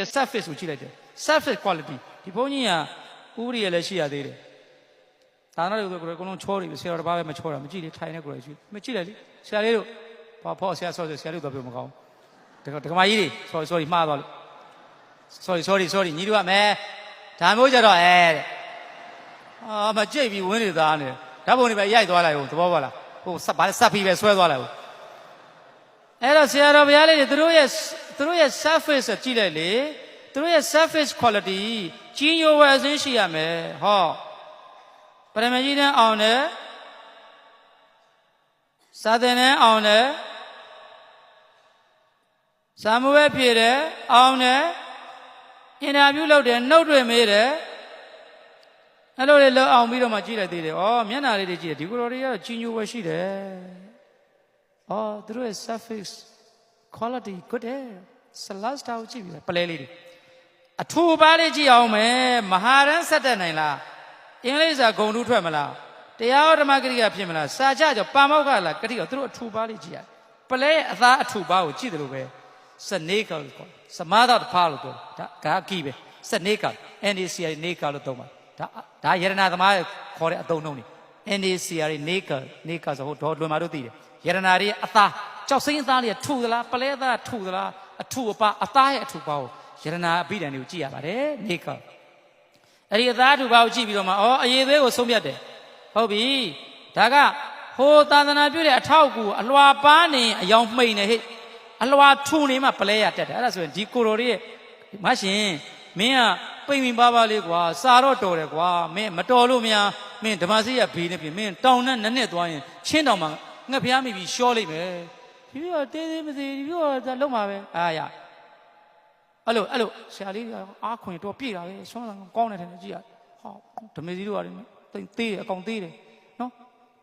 ကျ surface ကိုကြည့်လိုက်တယ် surface quality ဒီဘုန်းကြီးကဥပဒေရလည်းရှိရသေးတယ်ဒါနာတွေကိုကိုယ်လုံးချောတယ်ဆရာတော်တစ်ပါးပဲမချောတာမကြည့်လေထိုင်နေကိုယ်ရှိမကြည့်လိုက်လေဆရာလေးတို့ဘာဖောဆရာဆောဆရာလေးတော့ပြောမကောင်းတကဒကမကြီးတွေ sorry sorry မှားသွားလို့ sorry sorry sorry ညီတို့ကမဲဒါမျိုးကြတော့အဲတဲ့အာမကြိတ်ပြီးဝင်းနေသားနေဓာတ်ပုံတွေပဲရိုက်သွားလိုက်ဟိုသဘောပါလားဟိုစပ်ဗာစပ်ပြီးပဲဆွဲသွားလိုက်ဟိုအဲ့တော့ဆရာတော်ဘုရားလေးတွေသူတို့ရဲ့ သူတို့ရဲ့ surface ကိုကြည့်လိုက်လေသူတို့ရဲ့ surface quality ကြီးညိုဝယ်စင်းရှိရမယ်ဟောပရမကြီးတန်းအောင်တယ်စာသင်တန်းအောင်တယ်ဇာမဝဲဖြည့်တယ်အောင်တယ်အင်တာဗျူးလုပ်တယ်နှုတ်တွေမေးတယ်အဲ့လိုလေလောက်အောင်ပြီးတော့မှကြည့်လိုက်သေးတယ်။ဩမျက်နှာလေးတွေကြည့်တယ်ဒီကိုယ်တော်တွေကတော့ကြီးညိုဝယ်ရှိတယ်။ဩသူတို့ရဲ့ surface quality good တယ်။ celeste ကိုကြည့်ပြီးပလဲလေးတွေအထူပါလေးကြည့်အောင်မယ်မဟာရန်ဆက်တက်နိုင်လားအင်္ဂလိပ်စာဂုံတူးထွက်မလားတရားဟောဓမ္မဂရိကဖြစ်မလားစာကြကြောပါမောက္ခလားဂရိကသူတို့အထူပါလေးကြည့်ရပလဲရဲ့အသားအထူပါကိုကြည့်တယ်လို့ပဲစနေကလို့ခေါ်စမာသာတဖာလို့ပြောဒါကာကီပဲစနေက NDCI နေကလို့သုံးပါဒါဒါယရနာသမားခေါ်တဲ့အသုံးနှုန်းနေ NDCI နေကနေကဆိုဟိုဒေါ်လွင်မာတို့သိတယ်ယရနာတွေအသားကြောက်စိမ့်အသားတွေထူသလားပလဲသားထူသလား အထူအပါအသားရဲ့အထူပါကိုယရနာအပိဒံတွေကိုကြည့်ရပါတယ်နေကအဲ့ဒီအသားထူပါကိုကြည့်ပြီးတော့မှဩအရေးသေးကိုဆုံးဖြတ်တယ်ဟုတ်ပြီဒါကဟိုသာသနာပြုတဲ့အထောက်အကူအလွာပန်းနေအယောင်မှိန်နေဟဲ့အလွာထူနေမှပလဲရတက်တယ်အဲ့ဒါဆိုရင်ဒီကိုရိုတွေရဲ့မရှင်မင်းကပိန်ပိန်ပါပါလေးကွာစာတော့တော်တယ်ကွာမင်းမတော်လို့မများမင်းဓမ္မစီရဘေးနေပြီမင်းတောင်နဲ့နက်နဲ့သွားရင်ချင်းတောင်မှာငှက်ဖျားမိပြီးရှောလိုက်မယ် ဒီပြီးတော့တေးသေးမသေးဒီပြီးတော့ဒါလုံးမှာပဲအာရအဲ့လိုအဲ့လိုဆရာလေးကအားခွင်တော့ပြည့်တာပဲဆွမ်းဆောင်ကောင်းတယ်ထင်တယ်ကြည့်ရဟောဓမေစီတို့ကလည်းတိတ်သေးတယ်အကောင်သေးတယ်နော်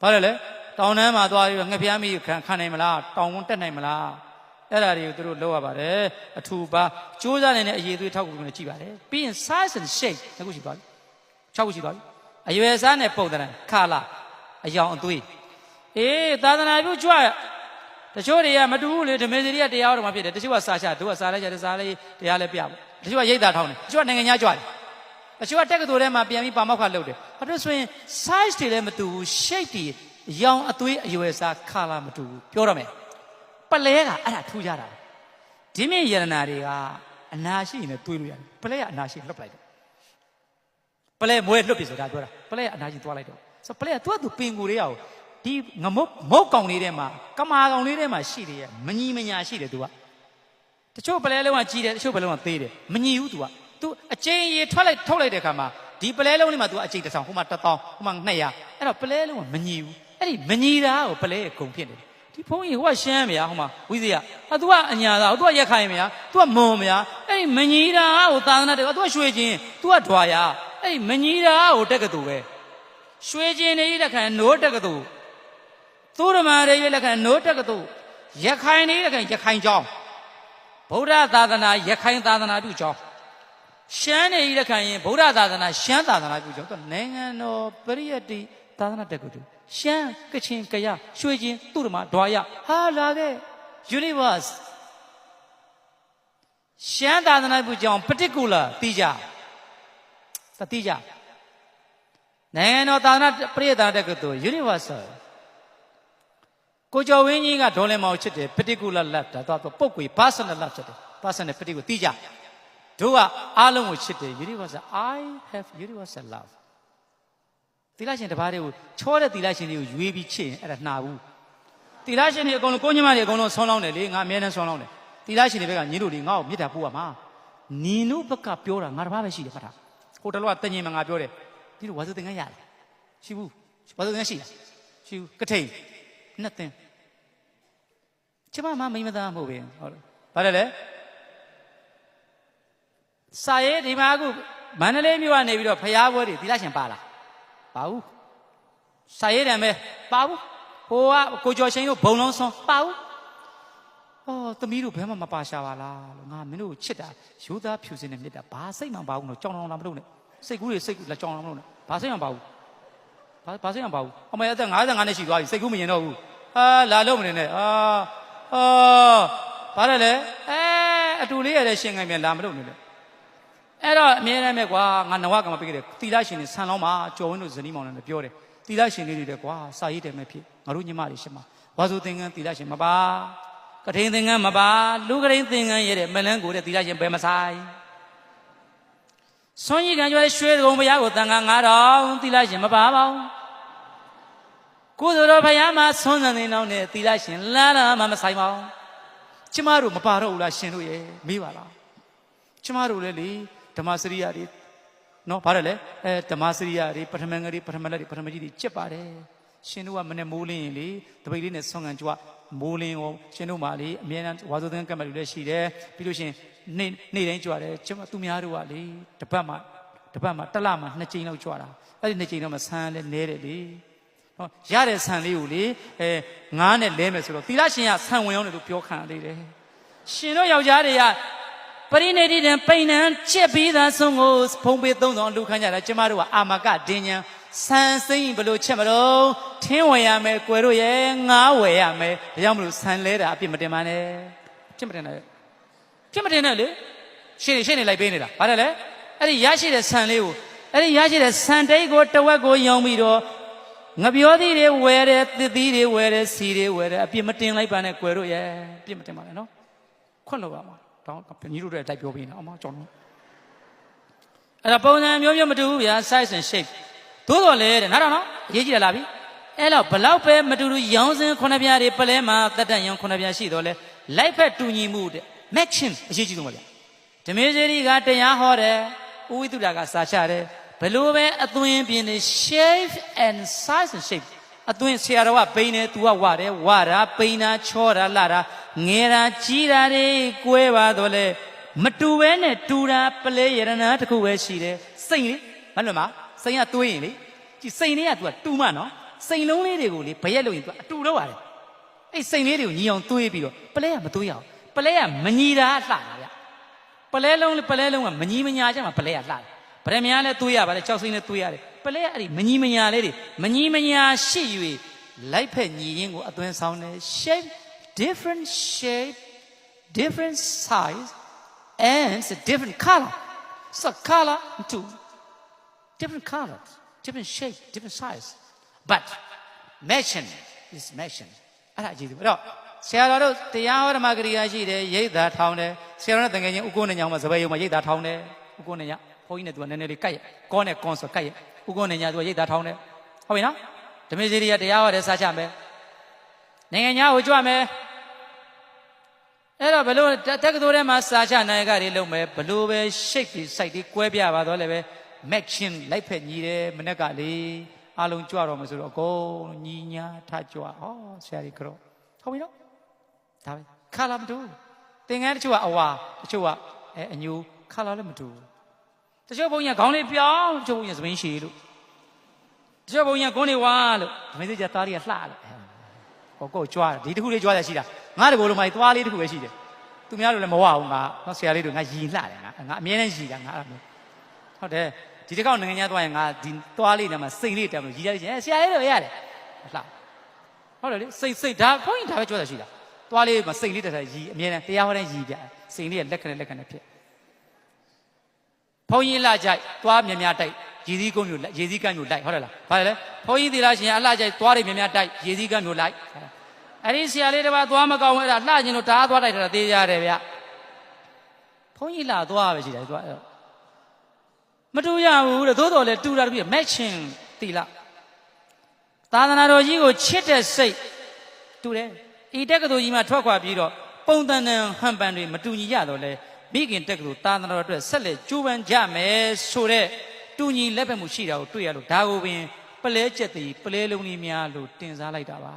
ဘာလဲလဲတောင်တန်းမှာသွားပြီးတော့ငှက်ဖျားမိခံခံနိုင်မလားတောင်ဝန်းတက်နိုင်မလားအဲ့ဒါတွေကိုသူတို့လောက်ရပါတယ်အထူပါစူးစမ်းနေတဲ့အရေးသွေးထောက်ကူနဲ့ကြည့်ပါတယ်ပြီးရင် size and shape ငါခုရှိသွားပြီ6ခုရှိသွားပြီအရွယ်စားနဲ့ပုံသဏ္ဍာန်ခါလာအယောင်အသွေးအေးသာသနာပြုကြွ တချို့တွေကမတူဘူးလေဓမေစီတွေကတရားတော်မှာဖြစ်တယ်တချို့ကစာချတို့ကစာလိုက်ကြတယ်စာလေးတရားလည်းပြပါတချို့ကရိတ်တာထောင်းတယ်တချို့ကနိုင်ငံခြားကြွတယ်တချို့ကတက်ကတူထဲမှာပြန်ပြီးပါမောက်ခလုပ်တယ်ဘာလို့ဆိုရင် size တွေလည်းမတူဘူး shape တွေအယောင်အသွေးအရွယ်စားခါလာမတူဘူးပြောတော့မယ်ပလဲကအဲ့ဒါထူးကြတာဒီမြင့်ယရနာတွေကအနာရှိရင်လည်းတွေးလို့ရတယ်ပလဲကအနာရှိလွတ်ပလိုက်တယ်ပလဲမွဲလွတ်ပြီဆိုတာပြောတာပလဲကအနာရှိသွားလိုက်တော့ဆိုပလဲကသူကသူပင်ကိုလေးရအောင် ဒီငမုတ်မုတ်ကောင်လေးထဲမှာကမာကောင်လေးထဲမှာရှိတယ်ရဲ့မညီမညာရှိတယ်သူကတချို့ပလဲလုံးကကြီးတယ်တချို့ပလဲလုံးကသေးတယ်မညီဘူးသူကသူအကျဉ်းရေထွက်လိုက်ထုတ်လိုက်တဲ့ခါမှာဒီပလဲလုံးလေးမှာသူကအကျဉ်းတစ်ဆောင်ဟိုမှာ1000ဟိုမှာ200အဲ့တော့ပလဲလုံးကမညီဘူးအဲ့ဒီမညီတာကိုပလဲရဲ့ဂုံဖြစ်နေတယ်ဒီဖုန်းကြီးဟိုကရှမ်းမရဟိုမှာဝိဇ္ဇာဟာ तू ကအညာသား तू ကရက်ခိုင်မရ तू ကမွန်မရအဲ့ဒီမညီတာဟိုသာသနာတေ तू ကရွှေချင်း तू ကဓွာရအဲ့ဒီမညီတာဟိုတက်ကတူပဲရွှေချင်းနေလက်ခံနိုးတက်ကတူ သူရမရေလက်ခံနိုးတက်ကတူရက်ခိုင်နေလက်ခံရက်ခိုင်ကြောင်းဗုဒ္ဓသာသနာရက်ခိုင်သာသနာပြုကြောင်းရှမ်းနေလက်ခံရင်ဗုဒ္ဓသာသနာရှမ်းသာသနာပြုကြောင်းသူနိုင်ငံတော်ပရိယတ္တိသာသနာတက္ကသိုလ်ရှမ်းကချင်ကရရွှေချင်းသူ့ဓမ္မဓွာရဟာလာခဲ့ universe ရှမ်းသာသနာပြုကြောင်း particular သိကြသတိကြနိုင်ငံတော်သာသနာပရိယသာတက္ကသိုလ် universal ကိုကျော်ဝင်းကြီးကဒေါ်လင်မောင်ချစ်တယ် particular love ဒါတော့ပုတ်ကွေ personal love ချစ်တယ် personal particular သိကြတို့ကအားလုံးကိုချစ်တယ် universal i have universal love သီလရှင်တပါးတွေကိုချောတဲ့သီလရှင်တွေကိုရွေးပြီးချစ်ရင်အဲ့ဒါနှာဘူးသီလရှင်တွေအကုန်လုံးကိုညမတွေအကုန်လုံးဆွမ်းလောင်းတယ်လေငါအမြဲတမ်းဆွမ်းလောင်းတယ်သီလရှင်တွေဘက်ကညီတို့တွေငါ့ကိုမေတ္တာပို့ရမှာညီတို့ဘက်ကပြောတာငါတပါးပဲရှိတယ်ဖတ်တာဟိုတလောကတညင်မငါပြောတယ်ဒီလိုဝါစုသင်္ကန်းရတယ်ရှိဘူးဝါစုသင်္ကန်းရှိလားရှိဘူးကထိန်နှစ်သင် ကျမမမိမသားမဟုတ်ပဲဟုတ်တယ်ဘာလဲလဲစာရေးဒီမှာအခုမန္တလေးမြို့ကနေပြီးတော့ဖျားပွဲတွေသီလရှင်ပါလားပါဘူးစာရေးတယ်မဲပါဘူးဟိုကကိုကျော်ရှင်တို့ဘုံလုံးစွန်းပါဘူးအော်သမီးတို့ဘယ်မှမပါရှာပါလားလို့ငါမင်းတို့ချစ်တာယူသားဖြူစင်နေမြစ်တာဘာစိတ်မှမပါဘူးလို့ကြောင်တောင်လာမလုပ်နဲ့စိတ်ကူးတွေစိတ်ကူးလာကြောင်တောင်မလုပ်နဲ့ဘာစိတ်မှမပါဘူးဘာဘာစိတ်မှမပါဘူးအမေအသက်55နှစ်ရှိသွားပြီစိတ်ကူးမရင်တော့ဘူးဟာလာလို့မနေနဲ့အာ အာဘာလဲလဲအဲအတူလေးရတဲ့ရှင်ခိုင်မြန်လာမလုပ်နဲ့လေအဲ့တော့အမြဲတမ်းပဲကွာငါနဝကမပေးခဲ့တယ်သီလရှင်တွေဆန်လောင်းမှာကြော်ဝင်းတို့ဇနီးမောင်လည်းပြောတယ်သီလရှင်လေးတွေလည်းကွာစာရေးတယ်မဲ့ဖြစ်ငါတို့ညီမတွေရှင်မဝါစုသင်္ကန်းသီလရှင်မပါကထိန်သင်္ကန်းမပါလူကထိန်သင်္ကန်းရဲ့တဲ့မလန်းကိုတဲ့သီလရှင်ဘယ်မဆိုင်ဆွန်ကြီးကံကျွဲရွှေကုံဘုရားကိုတန်ခါ9000သီလရှင်မပါပါဘူး ကိုယ်တော်ဘုရားမှာဆွမ်းစံနေတော့နဲ့သီလရှင်လာလာမှမဆိုင်ပါဘူးကျမတို့မပါတော့ဘူးလားရှင်တို့ရဲ့မေးပါလားကျမတို့လည်းလေဓမ္မစရိယတွေနော်ဗါတယ်လေအဲဓမ္မစရိယတွေပထမငယ်တွေပထမလက်တွေပထမကြီးတွေကြက်ပါတယ်ရှင်တို့ကမနဲ့မိုးလင်းရင်လေတပိတ်လေးနဲ့ဆွမ်းကန်ကြွမိုးလင်းရောရှင်တို့မှလေအမြဲတမ်းဝါဆိုသင်္ကတ်မလူလည်းရှိတယ်ပြီးလို့ရှင်နေ့နေ့တိုင်းကြွတယ်ကျမသူများတို့ကလေတပတ်မှတပတ်မှတစ်လမှနှစ်ကြိမ်လောက်ကြွတာအဲ့ဒီနှစ်ကြိမ်တော့မှဆန်းလဲနဲတယ်လေ နော်ရတဲ့ဆန်လေးကိုလေအဲငားနဲ့လဲမယ်ဆိုတော့သီလရှင်ကဆန်ဝင်အောင်လို့ပြောခံရသေးတယ်ရှင်တို့ယောက်ျားတွေကပရိနေတိတံပိဏံချက်ပြီးသားဆုံးကိုဖုံးပေးသုံးတော်လူခန်းကြတာကျမတို့ကအာမကဒင်းညာဆန်စိမ့်ဘလို့ချက်မလို့ထင်းဝယ်ရမယ်ကွယ်တို့ရဲ့ငားဝယ်ရမယ်ဒါကြောင့်မလို့ဆန်လဲတာအပြစ်မတင်ပါနဲ့ပြစ်မတင်နဲ့ပြစ်မတင်နဲ့လေရှင်းနေရှင်းနေလိုက်ပေးနေတာဘာလဲလဲအဲ့ဒီရရှိတဲ့ဆန်လေးကိုအဲ့ဒီရရှိတဲ့ဆန်တိတ်ကိုတဝက်ကိုယောင်းပြီးတော့ ငပြောသီးတွေဝယ်တယ်သစ်သီးတွေဝယ်တယ်စီတွေဝယ်တယ်အပြစ်မတင်လိုက်ပါနဲ့ကွယ်တို့ရဲ့အပြစ်မတင်ပါနဲ့နော်ခွန့်လို့ပါမှာတောင်းညီတို့တွေတိုက်ပြောပြီးနေအမကျွန်တော်အဲ့ဒါပုံစံမျိုးမျိုးမတူဘူးဗျာ size and shape သို့တော်လေတဲ့နားတော့နော်အရေးကြီးတယ်လားဗျအဲ့တော့ဘလောက်ပဲမတူတူရောင်းစင်ခုနှစ်ပြားတွေပလဲမှာတက်တက်ရောင်းခုနှစ်ပြားရှိတော့လေလိုက်ဖက်တူညီမှုတဲ့ matching အရေးကြီးဆုံးပါဗျာဓမေဇေရီကတရားဟောတယ်ဥဝိတုဒ္ဓကစာချတယ် ဘလို့ပဲအသွင်ပြင်းနေ shape and size and shape အသွင်ဆရာတော်ကပိန်တယ်သူကဝတယ်ဝတာပိန်တာချောတာလှတာငယ်တာကြီးတာတွေကိုဲပါတော့လေမတူပဲနဲ့တူတာပလဲရတနာတစ်ခုပဲရှိတယ်စိတ်လေမလွတ်မစိတ်ကတွေးရင်လေကြည်စိတ်လေးက तू ကတူမှနော်စိတ်လုံးလေးတွေကိုလေဘရက်လို့ရင် तू အတူတော့ရတယ်အဲ့စိတ်လေးတွေကိုညီအောင်တွေးပြီးတော့ပလဲကမတွေးရအောင်ပလဲကမညီတာလှတာဗျပလဲလုံးလေပလဲလုံးကမညီမညာကြမှာပလဲကလှတယ် ဗရမများလည်းတွေးရပါလေကြောက်စိမ့်လည်းတွေးရတယ်ပလဲကအဲ့ဒီမညီမညာလေးတွေမညီမညာရှိ၍လိုက်ဖက်ညီရင်းကိုအသွင်ဆောင်တယ် shape different shape different size and it's a different color so color too different colors different shape different size but mention is mention အဲ့ဒါအကြည့်တယ်အဲ့တော့ဆရာတော်တို့တရားဟောဓမ္မဂရိယာရှိတယ်ရိတ်သာထောင်းတယ်ဆရာတော်နဲ့တန်ငယ်ချင်းဥက္ကိုနေညောင်မှာစပယ်ယုံမှာရိတ်သာထောင်းတယ်ဥက္ကိုနေည ဘုန်းကြီးနဲ့သူကနည်းနည်းလေးကိုက်ရကောနဲ့ကွန်ဆိုကိုက်ရဥက္ကိုနေညသူကရိတ်သာထောင်းတယ်ဟုတ်ပြီနော်ဓမေစီရိယတရားဟောတယ်စားချမယ်နိုင်ငံညာကိုကြွမယ်အဲ့တော့ဘလို့တက္ကသိုလ်ထဲမှာစာချနိုင်ကတွေလုံးမယ်ဘလို့ပဲ shape တွေ site တွေကွဲပြပါတော့လည်းပဲ matching လိုက်ဖက်ညီတယ်မနေ့ကလေအားလုံးကြွတော့မယ်ဆိုတော့အကုန်ညီညာထကြွဟောဆရာကြီးကတော့ဟုတ်ပြီနော်ဒါပဲခါလာမတူသင်္ကန်းတချို့ကအဝါတချို့ကအဲအညူခါလာလည်းမတူ တချို့ဘုန်းကြီးကခေါင်းလေးပြောင်းတချို့ဘုန်းကြီးကသမင်းရှည်လို့တချို့ဘုန်းကြီးကဂုံးလေးဝါလို့မင်းစကြသားလေးကလှလို့ကိုကိုကြွားတယ်ဒီတစ်ခုလေးကြွားရရှိတာငါတကောလုံးမှသွားလေးတစ်ခုပဲရှိတယ်သူများတို့လည်းမဝဘူးငါနော်ဆရာလေးတို့ငါယီလှတယ်ငါငါအမြဲတမ်းယီတာငါအဲ့လိုဟုတ်တယ်ဒီတစ်ခေါက်နိုင်ငံခြားသွားရင်ငါဒီသွားလေးနဲ့မှစိတ်လေးတက်လို့ရည်ရတယ်ဆရာလေးတို့ရတယ်လှဟုတ်တယ်လေစိတ်စိတ်ဒါဘုန်းကြီးဒါပဲကြွတာရှိတာသွားလေးမှာစိတ်လေးတက်တာရည်အမြဲတမ်းတရားဟောတဲ့ရည်ပြစိတ်လေးကလက်ခနဲ့လက်ခနဲ့ဖြစ် ဘုန်းကြီးလှကြိုက်သွားမြများတိုက်ရည်စည်းကုန်းမျိုးရည်စည်းကန်းမျိုးလိုက်ဟုတ်တယ်လားဘာလဲလဲဘုန်းကြီးသီလရှင်အလှကြိုက်သွားတွေမြများတိုက်ရည်စည်းကန်းမျိုးလိုက်အဲ့ဒီဆရာလေးတစ်ပါးသွားမကောင်းဘူးအဲ့ဒါလှကျင်လို့ဓာတ်သွားတိုက်တာသေးရတယ်ဗျဘုန်းကြီးလှသွားပဲရှိတယ်သွားအဲ့တော့မတူရဘူးတဲ့သို့တော်လည်းတူတာတပြည့် matching တီလာသာသနာတော်ကြီးကိုချစ်တဲ့စိတ်တူတယ်ဤတက္ကသိုလ်ကြီးမှာထွက်ခွာပြီးတော့ပုံတန်တန်ဟန်ပန်တွေမတူညီရတော့လဲ မိခင်တက္ကသိုလ်သာသနာတော်အတွက်ဆက်လက်ကြိုးပမ်းကြမယ်ဆိုတဲ့တူညီလက်ဖက်မှုရှိတာကိုတွေ့ရလို့ဒါကိုပင်ပလဲကျက်တည်ပလဲလုံးကြီးများလို့တင်စားလိုက်တာပါ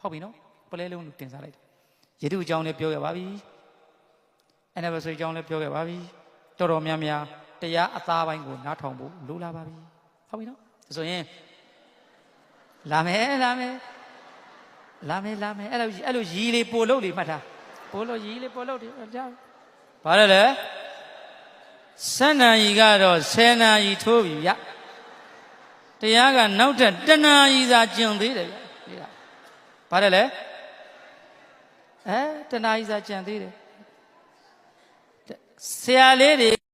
ဟုတ်ပြီနော်ပလဲလုံးလို့တင်စားလိုက်တယ်ယေတုအကြောင်းလည်းပြောခဲ့ပါပြီ anniversary အကြောင်းလည်းပြောခဲ့ပါပြီတော်တော်များများတရားအသားပိုင်းကိုနားထောင်ဖို့လိုလာပါပြီဟုတ်ပြီနော်ဒါဆိုရင်လာမယ်လာမယ်လာမယ်လာမယ်အဲ့လိုအဲ့လိုရီလေးပို့လို့လေးမှတ်ထားပို့လို့ရီလေးပို့လို့ဒီကြား ဘာလဲလဲဆန္ဒာကြီးကတော့ဆယ်နာရီထိုးပြီဗျတရားကနောက်ထပ်တဏှာကြီးစာကျင်သေးတယ်ဗျဒီကဘာလဲလဲအဲတဏှာကြီးစာကျင်သေးတယ်ဆရာလေးတွေ